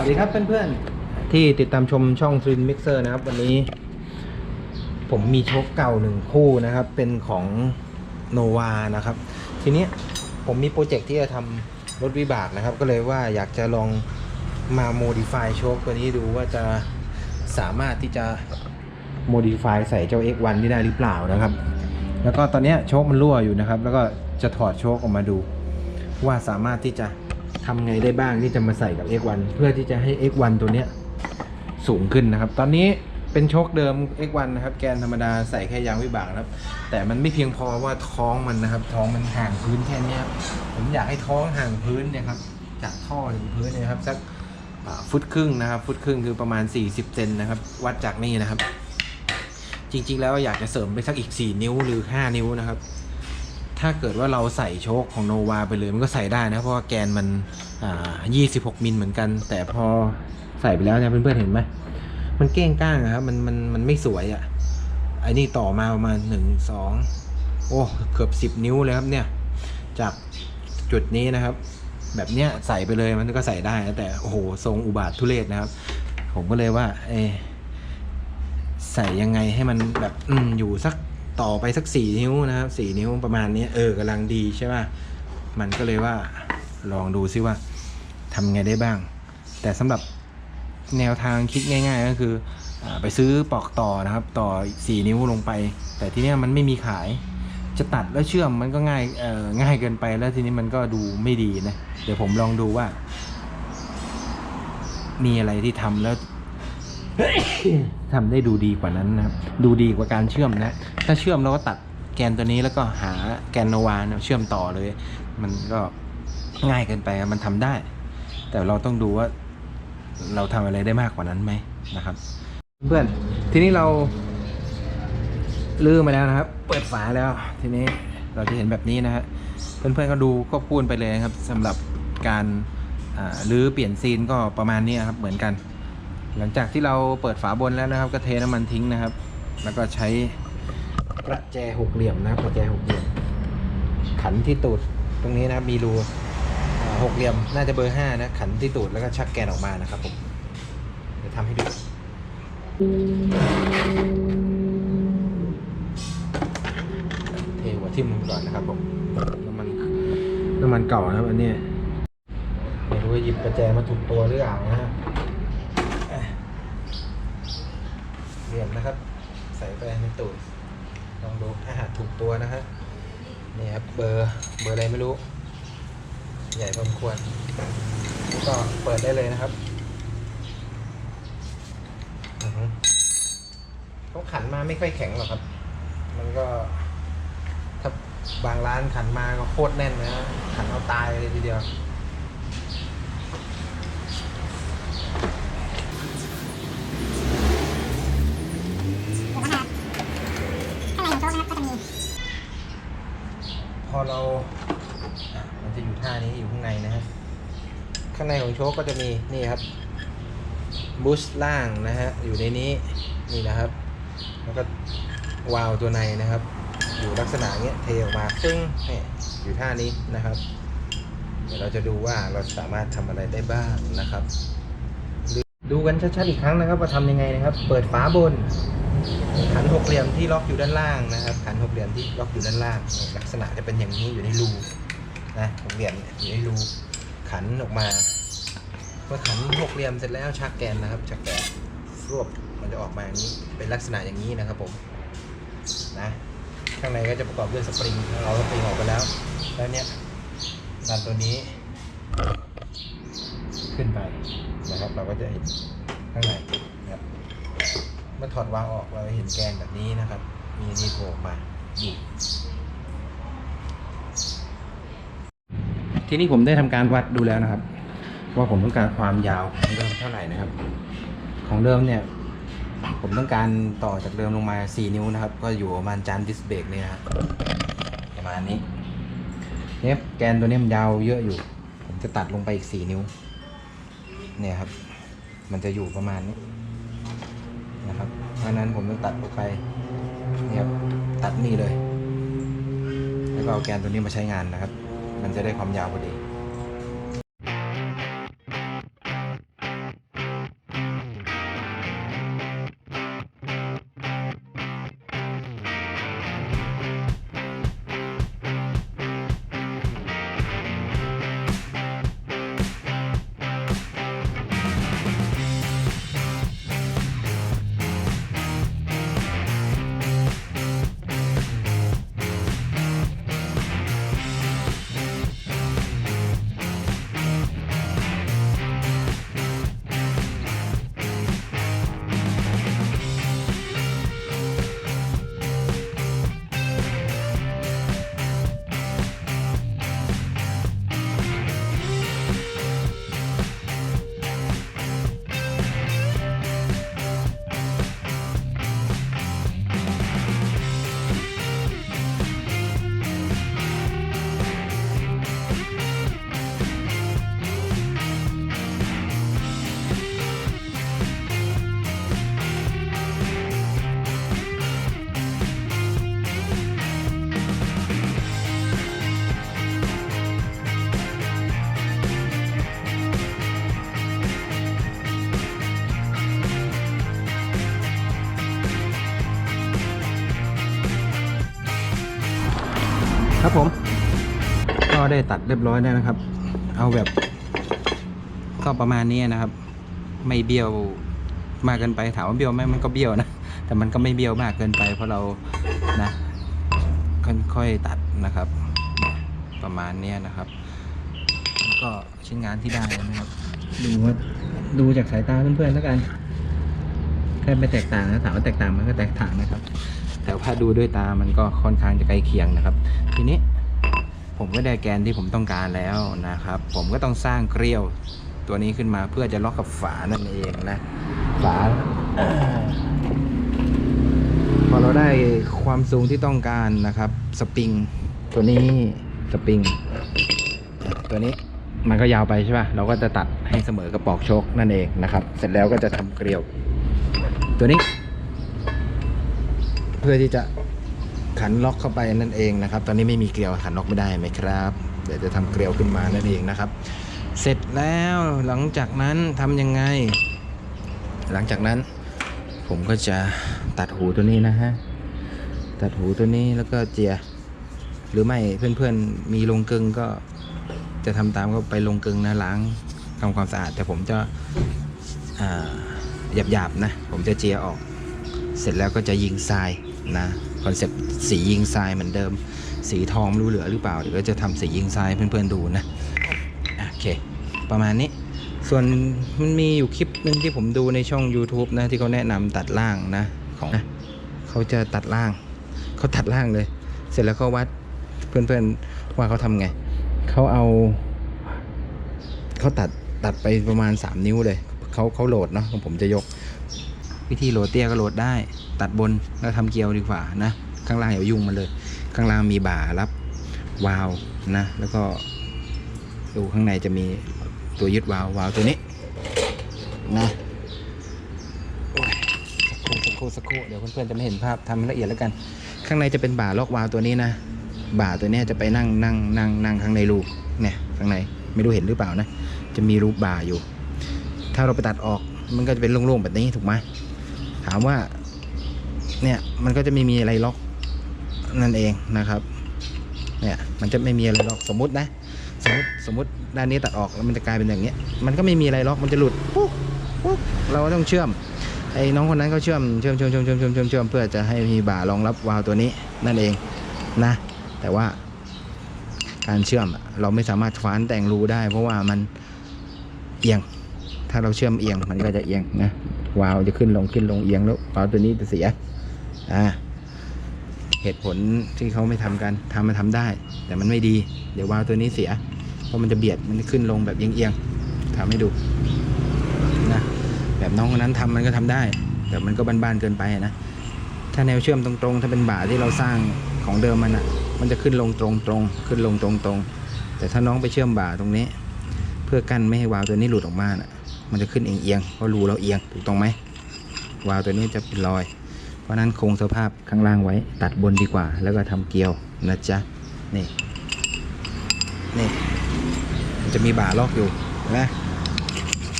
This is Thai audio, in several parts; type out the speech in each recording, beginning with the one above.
วัสดีครับเพื่อนๆ ที่ติดตามชมช่อง t r i n Mixer นะครับ วันนี้ ผมมีโชคเก่าหนึ่งคู่นะครับ เป็นของ Nova นะครับ ทีนี้ผมมีโปรเจกต์ที่จะทำรถวิบากนะครับ ก็เลยว่าอยากจะลองมา modify โชคตัวนี้ดูว่าจะสามารถที่จะ modify ใส่เจ้า X1 ที่ได้หรือเปล่านะครับ แล้วก็ตอนนี้โชคมันรั่วอยู่นะครับ แล้วก็จะถอดโชคออกมาดู ว่าสามารถที่จะ ทำไงได้บ้างที่จะมาใส่กับ X1 เพื่อที่จะให้ X1 ตัวเนี้ยสูงขึ้นนะครับ ตอนนี้เป็นโชคเดิม X1 นะครับ แกนธรรมดาใส่แค่ยางวิบากนะครับ แต่มันไม่เพียงพอว่าท้องมันนะครับ ท้องมันห่างพื้นแค่นี้ครับผมอยากให้ท้องห่างพื้นเนี่ยครับ จากท่อถึงพื้นเนี่ยครับสักฟุตครึ่งนะครับ ฟุตครึ่งคือประมาณ 40เซนนะครับ วัดจากนี่นะครับ จริง ๆ แล้วอยากจะเสริมไปสักอีก 4 นิ้วหรือ 5 นิ้วนะครับ ถ้าเกิดว่าเราใส่โชคของโนวาไปเลยมันก็ใส่ได้นะ เพราะว่าแกนมันอ่า26 มิลเหมือนกัน แต่พอใส่ไปแล้วเนี่ยเพื่อนๆเห็นไหมมันเก้งก้างครับมันมันมันไม่สวยอะ่ะไอ้นี่ต่อมาประมาณหนึ่งสองโอ้เกือบสิบนิ้วเลยครับเนี่ย จากจุดนี้นะครับ แบบเนี้ยใส่ไปเลยมันก็ใส่ได้นะแต่โอ้โหทรงอุบาททุเรศนะครับ ผมก็เลยว่า เอใส่ยังไงให้มันแบบอือยู่สัก ต่อไปสักสี่นิ้วนะครับสี่นิ้วประมาณนี้เออกำลังดีใช่ป่ะมันก็เลยว่าลองดูซิว่าทำไงได้บ้าง แต่สำหรับแนวทางคิดง่าย ๆ ก็คืออไปซื้อปลอกต่อนะครับ ต่อ 4 นิ้วลงไป แต่ทีเนี้มันไม่มีขายจะตัดแล้วเชื่อมมันก็ง่ายเออง่ายเกินไปแล้วทีนี้มันก็ดูไม่ดีนะ เดี๋ยวผมลองดูว่า มีอะไรที่ทำแล้ว ทำได้ดูดีกว่านั้นนะครับ ดูดีกว่าการเชื่อมนะ ถ้าเชื่อมเราก็ตัดแกนตัวนี้แล้วก็หาแกนโนวาเนี่ยเชื่อมต่อเลย มันก็ง่ายเกินไปมันทำได้ แต่เราต้องดูว่าเราทำอะไรได้มากกว่านั้นไหมนะครับ เพื่อนทีนี้เราลื้อมาแล้วนะครับ เปิดฝาแล้ว ทีนี้เราจะเห็นแบบนี้นะฮะเพื่อนๆก็ดูก็พูดไปเลยครับสำหรับการลื้อเปลี่ยนซีนก็ประมาณนี้ครับเหมือนกัน หลังจากที่เราเปิดฝาบนแล้วนะครับก็เทน้ำมันทิ้งนะครับ แล้วก็ใช้ประแจหกเหลี่ยมนะครับประแจหกเหลี่ยม ขันที่ตูดตรงนี้นะมีรูหกเหลี่ยมน่าจะเบอร์ห้านะขันที่ตูดแล้วก็ชักแกนออกมานะครับผมเดี๋ยวทำให้ดูเทหัวทิ่มลงก่อนนะครับผมน้ำมันน้ำมันเก่านะครับอันนี้ไม่รู้ว่าหยิบประแจมาถูกตัวหรือเปล่านะฮะอะ เหลี่ยมนะครับ ใส่ไปในตูดลองดูถ้าหากถูกตัวนะฮะนี่ครับเบอร์เบอร์อะไรไม่รู้ ใหญ่พอสมควรก็เปิดได้เลยนะครับอือฮึเขาขันมาไม่ค่อยแข็งหรอกครับ มันก็ถ้าบางร้านขันมาก็โคตรแน่นนะขันเอาตายเลยทีเดียว พอเราอะมันจะอยู่ท่านี้อยู่ข้างในนะฮะ ข้างในของโชคก็จะมีนี่ครับบูสล่างนะฮะอยู่ในนี้นี่นะครับแล้วก็วาล์วตัวในนะครับ อยู่ลักษณะเงี้ยเทออกมาซึ่งเนี่ยอยู่ท่านี้นะครับ เดี๋ยวเราจะดูว่าเราสามารถทำอะไรได้บ้างนะครับ ดูกันชัดๆอีกครั้งนะครับว่าทำยังไงนะครับ เปิดฝาบนขันหกเหลี่ยมที่ล็อกอยู่ด้านล่างนะครับขันหกเหลี่ยมที่ล็อกอยู่ด้านล่างลักษณะจะเป็นอย่างนี้อยู่ในรูนะหกเหลี่ยมอยู่ในรูขันออกมา เมื่อขันหกเหลี่ยมเสร็จแล้วชักแกนนะครับชักแกนรวบมันจะออกมาอย่างนี้เป็นลักษณะอย่างนี้นะครับผมนะข้างในก็จะประกอบด้วยสปริงเราสปริงออกไปแล้ว แล้วเนี้ยดันตัวนี้ ขึ้นไปนะครับ เราก็จะเห็นข้างในนะครับเมื่อถอดวาล์วออกเราจะเห็นแกนแบบนี้นะครับ มีนี่โผล่มาอยู่ทีนี้ผมได้ทำการวัดดูแล้วนะครับ ว่าผมต้องการความยาวของเดิมเท่าไหร่นะครับ ของเดิมเนี่ย ผมต้องการต่อจากเดิมลงมา 4 นิ้วนะครับ ก็อยู่ประมาณจานดิสเบรกเนี่ยนะประมาณนี้เนี่ยแกนตัวนี้มันยาวเยอะอยู่ ผมจะตัดลงไปอีก 4 นิ้ว เนี่ยครับ มันจะอยู่ประมาณนี้นะครับเพราะนั้นผมต้องตัดออกไปเนี่ครับตัดนี่เลย แล้วก็เอาแกนตัวนี้มาใช้งานนะครับ มันจะได้ความยาวพอดี ได้ตัดเรียบร้อยแล้วนะครับ เอาแบบก็ประมาณนี้นะครับ ไม่เบี้ยวมากเกินไปถามว่าเบี้ยวไหมมันก็เบี้ยวนะ แต่มันก็ไม่เบี้ยวมากเกินไป เพราะเรานะค่อยๆตัดนะครับ ประมาณเนี้ยนะครับแล้วก็ชิ้นงานที่ได้นะครับ ดูว่าดูจากสายตาเพื่อนๆแล้วกันแค่ไม่แตกต่างนะถามว่าแตกต่างมันก็แตกต่างนะครับ แต่ถ้าดูด้วยตามันก็ค่อนข้างจะใกล้เคียงนะครับ ทีนี้ ผมก็ได้แกนที่ผมต้องการแล้วนะครับ ผมก็ต้องสร้างเกลียวตัวนี้ขึ้นมาเพื่อจะล็อกกับฝานั่นเองนะ ฝาพอเราได้ความสูงที่ต้องการนะครับ สปริง ตัวนี้สปริง ตัวนี้มันก็ยาวไปใช่ป่ะเราก็จะตัดให้เสมอกับปอกโชคนั่นเองนะครับ เสร็จแล้วก็จะทำเกลียว ตัวนี้ เพื่อที่จะ ขันล็อกเข้าไปนั่นเองนะครับ ตอนนี้ไม่มีเกลียวขันล็อกไม่ได้ไหมครับ เดี๋ยวจะทำเกลียวขึ้นมานั่นเองนะครับ เสร็จแล้วหลังจากนั้นทำยังไง หลังจากนั้นผมก็จะตัดหูตัวนี้นะฮะ ตัดหูตัวนี้แล้วก็เจีย หรือไม่เพื่อนๆมีลงกึงก็จะทำตามก็ไปลงกึงนะล้างทำความสะอาด แต่ผมจะหยาบๆนะ ผมจะเจียออก เสร็จแล้วก็จะยิงทราย นะคอนเซปต์สียิงทรายเหมือนเดิม สีทองไม่รู้เหลือหรือเปล่าเดี๋ยวก็จะทำสียิงทรายเพื่อนๆดูนะโอเค ประมาณนี้ส่วนมันมีอยู่คลิปหนึ่งที่ผมดูในช่อง YouTube นะที่เขาแนะนำตัดล่างนะของนะเขาจะตัดล่างเขาตัดล่างเลย เสร็จแล้วเขาวัดเพื่อนๆว่าเขาทำไงเขาเอาเขาตัดตัดไปประมาณ 3 นิ้วเลยเขาเขาโหลดเนาะของผมจะยก วิธีโหลดเตี้ยก็โหลดได้ ตัดบนแล้วทำเกลียวดีกว่านะ ข้างล่างอย่ายุ่งมันเลย ข้างล่างมีบ่ารับวาล์วนะ แล้วก็ดูข้างในจะมีตัวยึดวาล์ววาล์วตัวนี้นะสักครู่สักครู่สักครู่เดี๋ยวเพื่อนๆจะไม่เห็นภาพทำให้ละเอียดแล้วกัน ข้างในจะเป็นบ่าล็อกวาล์วตัวนี้นะ บ่าตัวนี้จะไปนั่งนั่งนั่งนั่งข้างในรูเนี่ยข้างในไม่รู้เห็นหรือเปล่านะ จะมีรูปบ่าอยู่ ถ้าเราไปตัดออกมันก็จะเป็นโล่งๆแบบนี้ถูกไหมถามว่า เนี่ยมันก็จะไม่มีอะไรล็อกนั่นเองนะครับ เนี่ยมันจะไม่มีอะไรล็อกสมมตินะ สมมติสมมติด้านนี้ตัดออกแล้วมันจะกลายเป็นอย่างเนี้ยมันก็ไม่มีอะไรล็อกมันจะหลุดปุ๊บปุ๊บเราก็ต้องเชื่อมไอ้น้องคนนั้นเขาเชื่อมเชื่อมเชื่อมเชื่อมเชื่อมเชื่อมเชื่อมเชื่อมเพื่อจะให้มีบ่ารองรับวาล์วตัวนี้นั่นเองนะ แต่ว่าการเชื่อมเราไม่สามารถฟ้านแต่งรูได้ เพราะว่ามันเอียง ถ้าเราเชื่อมเอียงมันก็จะเอียงนะวาล์วจะขึ้นลงขึ้นลงเอียงแล้ววาล์วตัวนี้จะเสีย อ่าเหตุผลที่เขาไม่ทำกันทำมาทำได้ แต่มันไม่ดี เดี๋ยววาล์วตัวนี้เสีย เพราะมันจะเบียดมันจะขึ้นลงแบบเอียงๆทำให้ดูนะแบบน้องคนนั้นทำมันก็ทำได้ แต่มันก็บ้านๆเกินไปนะถ้าแนวเชื่อมตรงๆ ถ้าเป็นบ่าที่เราสร้างของเดิมมันอะ มันจะขึ้นลงตรงๆขึ้นลงตรงๆ แต่ถ้าน้องไปเชื่อมบ่าตรงนี้ เพื่อกั้นไม่ให้วาล์วตัวนี้หลุดออกมาน่ะ มันจะขึ้นเอียงๆเพราะรูเราเอียงถูกต้องไหมวาล์วตัวนี้จะเป็นรอย ราะนั้นคงสภาพข้างล่างไว้ ตัดบนดีกว่า แล้วก็ทำเกลียวนะจ๊ะ นี่ นี่มันจะมีบ่าลอกอยู่นไหม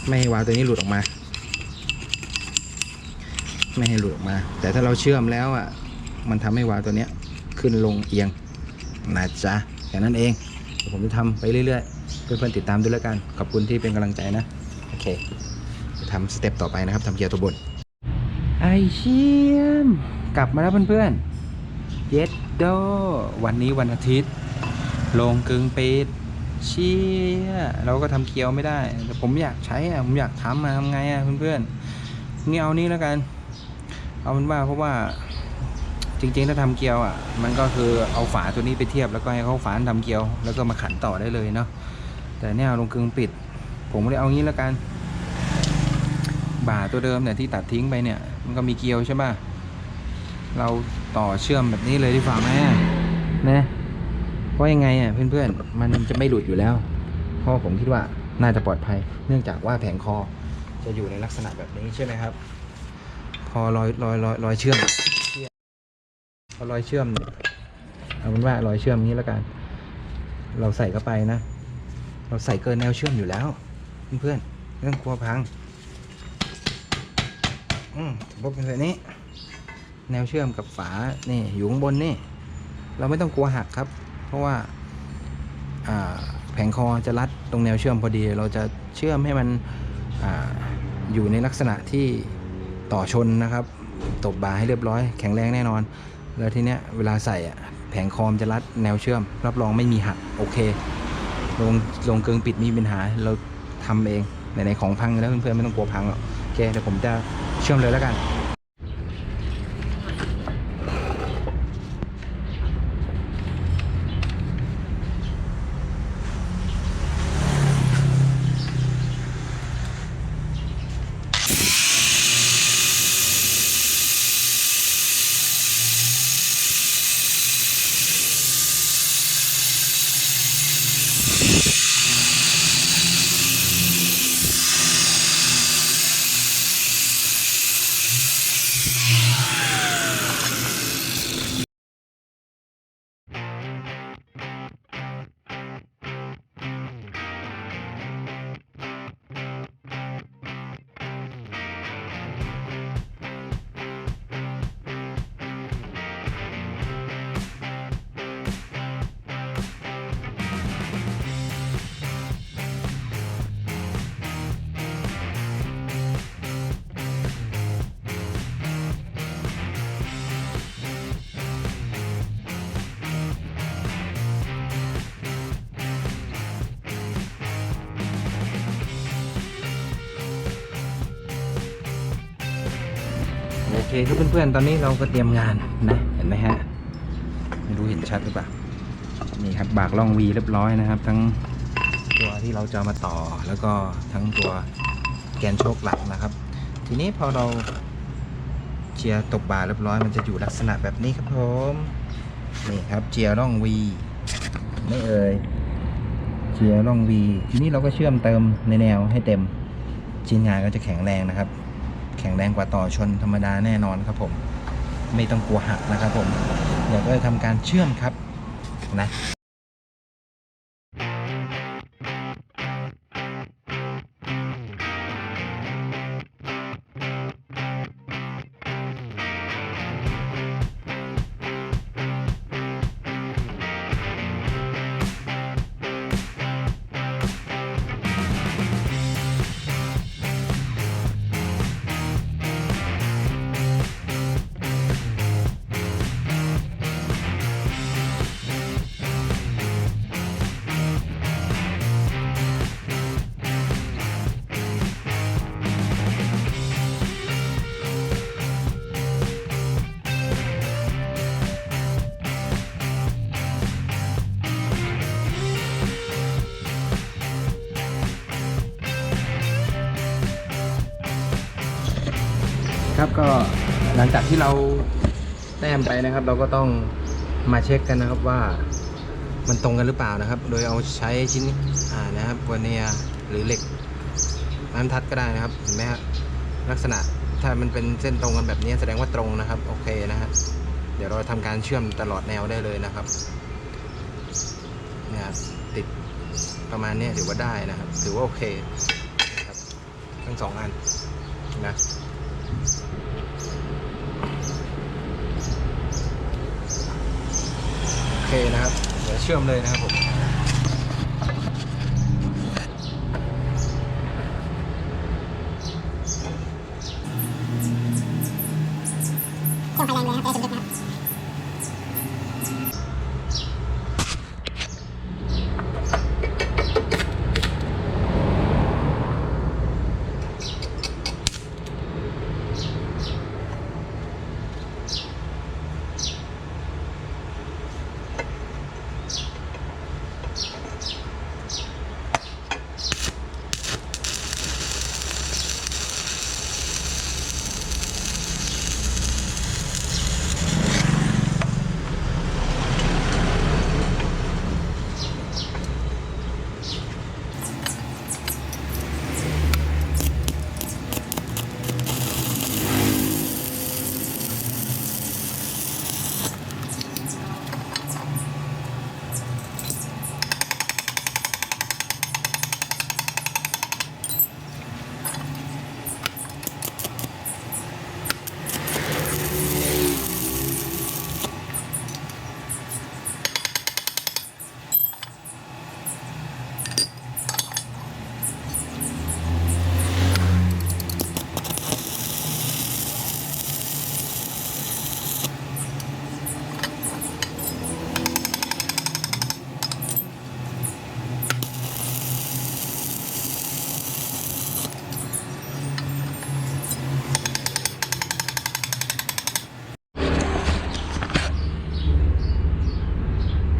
ไม่ให้วาล์วตัวนี้หลุดออกมา ไม่ให้หลุดออกมา แต่ถ้าเราเชื่อมแล้วอะ มันทำให้วาล์วตัวเนี้ยขึ้นลงเอียงนะจ๊ะแค่นั้นเองผมจะทำไปเรื่อยๆ เพื่อนๆติดตามด้วยแล้วกัน ขอบคุณที่เป็นกำลังใจนะ โอเคจะทำสเต็ปต่อไปนะครับทำเกียร์ตัวบน เชียม กลับมาแล้วเพื่อนๆเย็ดโดวันนี้วันอาทิตย์ ลงกึ่งปิดเชี่ยเราก็ทำเกียวไม่ได้ แต่ผมอยากใช้อะผมอยากทำมาทำไงอะเพื่อนๆนี่เอานี้แล้วกัน เอาเป็นว่าเพราะว่าจริงๆ ถ้าทำเกียวอะ มันก็คือเอาฝาตัวนี้ไปเทียบแล้วก็ให้เขาฝานทำเกียว แล้วก็มาขันต่อได้เลยเนาะ แต่เนี่ยลงกึ่งปิด ผมเลยเอางี้แล้วกัน บ่าตัวเดิมเนี่ยที่ตัดทิ้งไปเนี่ย มันก็มีเกลียวใช่ป่ะเราต่อเชื่อมแบบนี้เลยดีกว่าไหมนะเพราะยังไงอะเพื่อนๆ มันจะไม่หลุดอยู่แล้วเพราะผมคิดว่าน่าจะปลอดภัย เนื่องจากว่าแผงคอจะอยู่ในลักษณะแบบนี้ใช่ไหมครับ พอรอยรอยรอยรอยเชื่อมพอรอยเชื่อมเนี่ยเอาเป็นว่ารอยเชื่อมนี้แล้วกัน เราใส่เข้าไปนะ เราใส่เกินแนวเชื่อมอยู่แล้ว เพื่อนๆเรื่องกลัวพัง อืมสมมติเป็นแบบนี้ แนวเชื่อมกับฝานี่อยู่ข้างบนนี่ เราไม่ต้องกลัวหักครับ เพราะว่าอ่าแผงคอจะรัดตรงแนวเชื่อมพอดี เราจะเชื่อมให้มันอาอยู่ในลักษณะที่ต่อชนนะครับ ตบบาให้เรียบร้อย แข็งแรงแน่นอน แล้วทีเนี้ยเวลาใส่อะแผงคอมจะรัดแนวเชื่อม รับรองไม่มีหักโอเคลงลงเกิงปิดมีปัญหาเราทำเองไหนๆของพังแล้วเพื่อนๆไม่ต้องกลัวพังหรอก เคเดี๋ยวผมจะเชื่อมเลยแล้วกัน เคครับเพื่อนๆ ตอนนี้เราก็เตรียมงานนะ เห็นไหมฮะ ไม่รู้เห็นชัดหรือเปล่า นี่ครับบากล่องวีเรียบร้อยนะครับ ทั้งตัวที่เราจะมาต่อแล้วก็ทั้งตัวแกนโชคหลักนะครับ ทีนี้พอเราเจียร์ตบบาเรียบร้อยมันจะอยู่ลักษณะแบบนี้ครับผมนี่ครับเจียร์ร่องวีไม่เอ่ยเจียร์ร่องวีทีนี้เราก็เชื่อมเติมในแนวให้เต็มชิ้นงานก็จะแข็งแรงนะครับ แข็งแรงกว่าต่อชนธรรมดาแน่นอนครับผมไม่ต้องกลัวหักนะครับผมเดี๋ยวก็จะทำการเชื่อมครับนะ ครับก็หลังจากที่เราแต้มไปนะครับ เราก็ต้องมาเช็คกันนะครับว่ามันตรงกันหรือเปล่านะครับ โดยเอาใช้ชิ้นอ่านะครับวเนียหรือเหล็กน้ำทัดก็ได้นะครับเห็นไหมฮะลักษณะถ้ามันเป็นเส้นตรงกันแบบนี้แสดงว่าตรงนะครับโอเคนะฮะเดี๋ยวเราทำการเชื่อมตลอดแนวได้เลยนะครับนี่ยครับติดประมาณนี้ถือว่าได้นะครับ ถือว่าโอเคครับทั้งสองอันนะ โอเคนะครับ เดี๋ยวเชื่อมเลยนะครับผม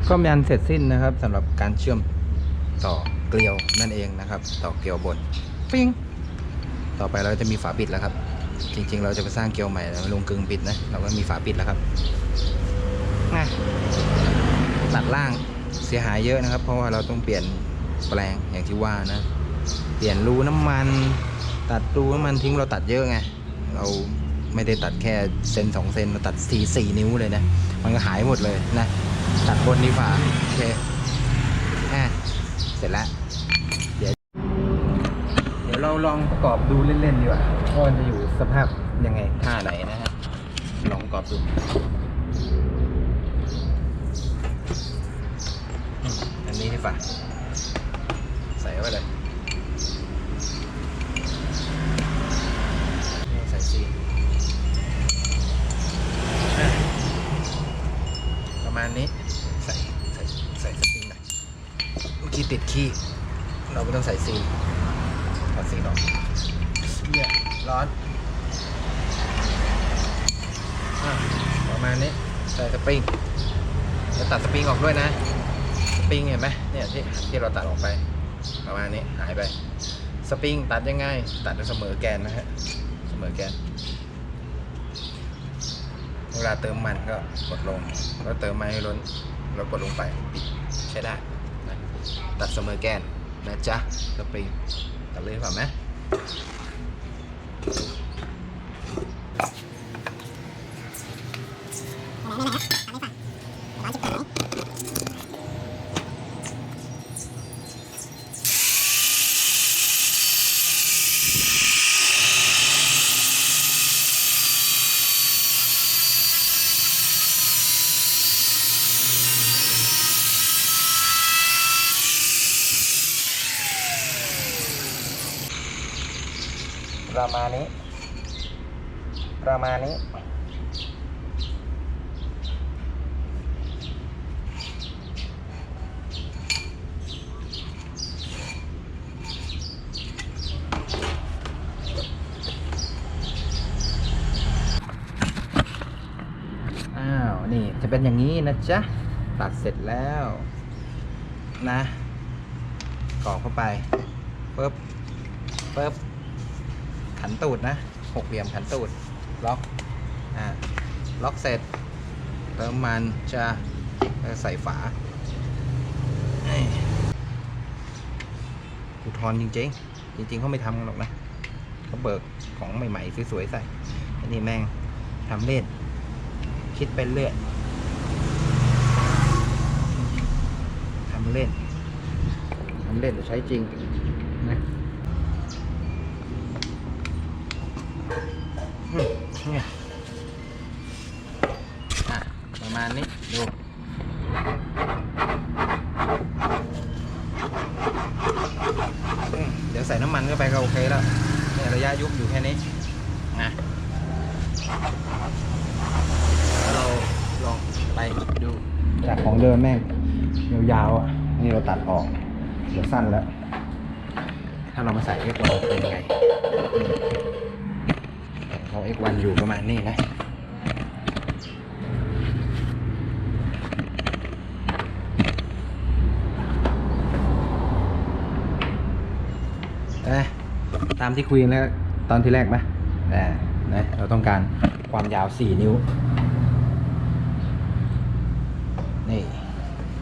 ซ่อมยันเสร็จสิ้นนะครับสำหรับการเชื่อมต่อเกลียวนั่นเองนะครับ ต่อเกลียวบนปิ้งต่อไปเราจะมีฝาปิดแล้วครับ จริง ๆ เราจะไปสร้างเกลียวใหม่แล้วลงกึ่งปิดนะเราก็มีฝาปิดแล้วครับนะตัดล่างเสียหายเยอะนะครับ เพราะว่าเราต้องเปลี่ยนแปลงอย่างที่ว่านะ เปลี่ยนรูน้ำมัน ตัดรูน้ำมันทิ้งเราตัดเยอะไงเราไม่ได้ตัดแค่เซนสองเซนเราตัดสี่สี่นิ้วเลยนะ มันก็หายหมดเลยนะ ตัดบนดีกว่า โอเคอะเสร็จแล้ว เดี๋ยว เดี๋ยวเราลองประกอบดูเล่นๆดีกว่าว่ามันจะอยู่สภาพยังไงท่าไหนนะฮะ ลองประกอบดูอันนี้ให้ฝาใส่ไว้เลย ใส่ซีนอะประมาณนี้ ใส่ใส่ใส่สปริงหน่อยเมื่อกี้ติดขี้ เราไม่ต้องใส่ซีนถอดซีนออกเหี้ยร้อนอะประมาณนี้ ใส่สปริงจะตัดสปริงออกด้วยนะ สปริงเห็นไหมเนี่ย ที่ที่เราตัดออกไป ประมาณนี้หายไป สปริงตัดยังไง ตัดเสมอแกนนะฮะ เสมอแกน เวลาเติมมันก็กดลง แล้วเติมไม่ให้ล้น แล้วกดลงไปปิดใช้ได้นะตัดเสมอแกนนะจ๊ะสปริงตัดเลยผ่าไหม อะไรนั่นแหละครับทำให้ฟังร้านจุดเกิดไหม ประมาณนี้ ประมาณนี้ อ้าว นี่จะเป็นอย่างนี้นะจ๊ะ ตัดเสร็จแล้วนะกรอกเข้าไปปึ๊บปึ๊บ ขันตูดนะหกเหลี่ยมขันตูดล็อกอ่าล็อกเสร็จเติมมันจะใส่ฝานี่กูทอนจริงๆ จริง ๆเขาไม่ทำกันหรอกนะเขาเบิกของใหม่ๆสวยๆใส่อันนี้แม่งทำเล่น คิดไปเรื่อยทำเล่นทำเล่นหรือใช้จริงนะ อืมเนี่ยอะประมาณนี้ ดูอืมเดี๋ยวใส่น้ำมันเข้าไปก็โอเคแล้วเนี่ยระยะยุบอยู่แค่นี้นะแล้วเราลองไปดูจากของเดิมแม่งยาวๆอะ นี่เราตัดออกเดี๋ยวสั้นแล้ว ถ้าเรามาใส่ X เราเป็นยังไง เขา X1 อยู่ประมาณนี้นะตามที่คุยกันแล้วตอนที่แรกไหมอ่านะเราต้องการความยาว 4 นิ้ว